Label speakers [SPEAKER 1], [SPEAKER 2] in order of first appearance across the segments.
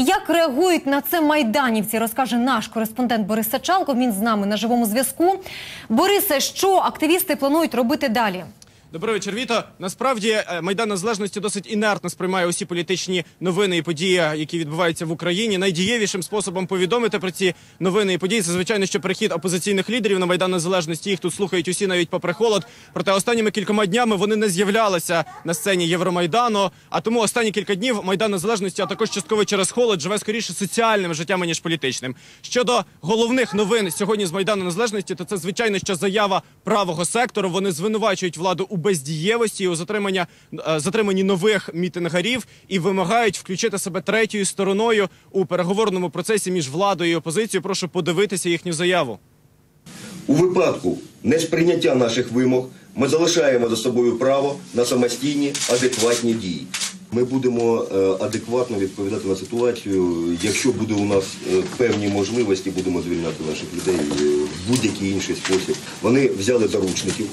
[SPEAKER 1] Як реагують на це майданівці, розкаже наш кореспондент Борис Сачалко. Він з нами на живому зв'язку. Борисе, що активісти планують робити далі?
[SPEAKER 2] Добрий вечір, Віто. Насправді е, Майдан Незалежності досить інертно сприймає усі політичні новини і події, які відбуваються в Україні. Найдієвішим способом повідомити про ці новини і події це звичайно, що перехід опозиційних лідерів на Майдан Незалежності. Їх тут слухають усі навіть попри холод. Проте останніми кількома днями вони не з'являлися на сцені Євромайдану. А тому останні кілька днів Майдан Незалежності, а також частково через холод, живе скоріше соціальним життям ніж політичним. Щодо головних новин сьогодні з Майдану Незалежності, то це звичайно, що заява правого сектору. Вони звинувачують владу у бездієвості і у затримання е, затриманні нових мітингарів і вимагають включити себе третьою стороною у переговорному процесі між владою і опозицією. Прошу подивитися їхню заяву.
[SPEAKER 3] У випадку несприйняття наших вимог ми залишаємо за собою право на самостійні адекватні дії. Ми будемо е, адекватно відповідати на ситуацію. Якщо буде у нас е, певні можливості, будемо звільняти наших людей е, в будь-який інший спосіб. Вони взяли заручників,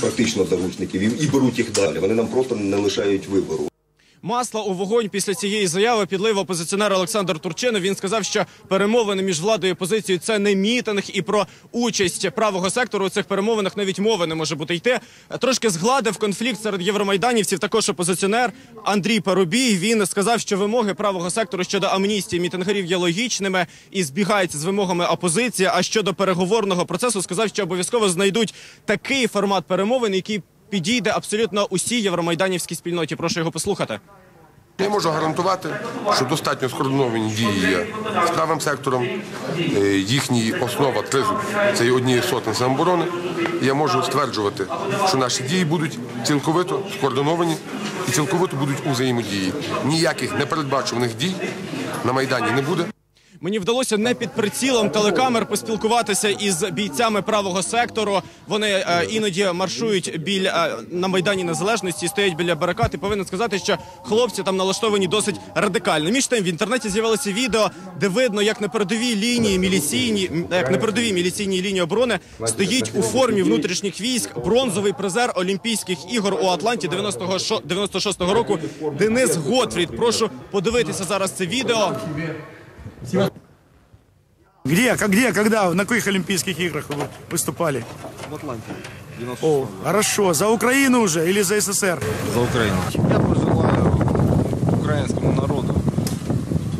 [SPEAKER 3] практично заручників, і- і беруть їх далі. Вони нам просто не лишають вибору.
[SPEAKER 2] Масло у вогонь після цієї заяви підлив опозиціонер Олександр Турчинов. Він сказав, що перемовини між владою і опозицією це не мітинг, і про участь правого сектору у цих перемовинах навіть мови не може бути йти. Трошки згладив конфлікт серед євромайданівців. Також опозиціонер Андрій Парубій. Він сказав, що вимоги правого сектору щодо амністії мітингарів є логічними і збігаються з вимогами опозиції. А щодо переговорного процесу, сказав, що обов'язково знайдуть такий формат перемовин, який підійде абсолютно усій євромайданівській спільноті. Прошу його послухати.
[SPEAKER 4] Я можу гарантувати, що достатньо скоординовані дії є з правим сектором. Е, Їхній основа тризуб це однієї сотень самооборони. І Я можу стверджувати, що наші дії будуть цілковито скоординовані і цілковито будуть у взаємодії. Ніяких непередбачуваних дій на майдані не буде.
[SPEAKER 2] Мені вдалося не під прицілом телекамер поспілкуватися із бійцями правого сектору. Вони е, іноді маршують біля е, на майдані незалежності, стоять біля барикад. І повинен сказати, що хлопці там налаштовані досить радикально. Між тим в інтернеті з'явилося відео, де видно, як на передовій лінії міліційні, як на передовій міліційній лінії оборони стоїть у формі внутрішніх військ бронзовий призер Олімпійських ігор у Атланті 90-го шо- 96-го року. Денис Готфрід. Прошу подивитися зараз це відео.
[SPEAKER 5] Где, как, где, когда, на каких Олимпийских играх вы выступали?
[SPEAKER 6] В Атланте.
[SPEAKER 5] О, хорошо. За Украину уже или за СССР?
[SPEAKER 6] За Украину. Я пожелаю украинскому народу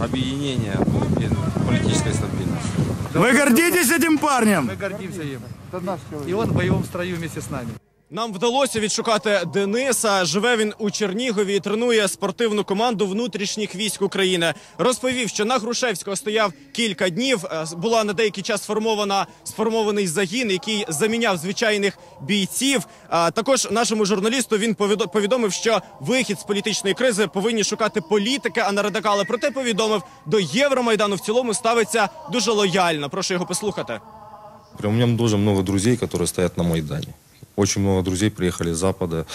[SPEAKER 6] объединения и политической стабильности.
[SPEAKER 5] Вы гордитесь этим парнем?
[SPEAKER 7] Мы гордимся им. И он в боевом строю вместе с нами.
[SPEAKER 2] Нам вдалося відшукати Дениса. Живе він у Чернігові і тренує спортивну команду внутрішніх військ України. Розповів, що на Грушевського стояв кілька днів. Е, Була на деякий час сформована сформований загін, який заміняв звичайних бійців. А також нашому журналісту він повідо- повідомив, що вихід з політичної кризи повинні шукати політики, а не радикали. Проте повідомив, до Євромайдану в цілому ставиться дуже лояльно. Прошу його послухати.
[SPEAKER 8] У меня тоже много друзей, которые стоят на Майдане. Очень много друзей приехали с Запада,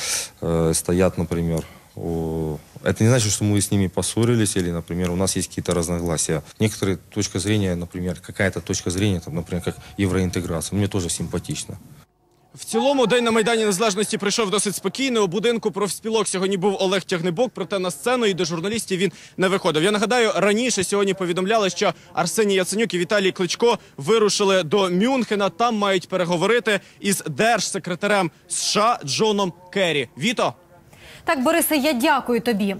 [SPEAKER 8] э, стоят, например. о, Это не значит, что мы с ними поссорились или, например, у нас есть какие-то разногласия. Некоторые точка зрения, например, какая-то точка зрения, там, например, как евроинтеграция, мне тоже симпатично.
[SPEAKER 2] В цілому день на майдані незалежності прийшов досить спокійно. У будинку профспілок сьогодні був Олег Тягнебок, проте на сцену і до журналістів він не виходив. Я нагадаю, раніше сьогодні повідомляли, що Арсеній Яценюк і Віталій Кличко вирушили до Мюнхена. Там мають переговорити із держсекретарем США Джоном Керрі. Віто.
[SPEAKER 1] Так, Борисе, я дякую тобі.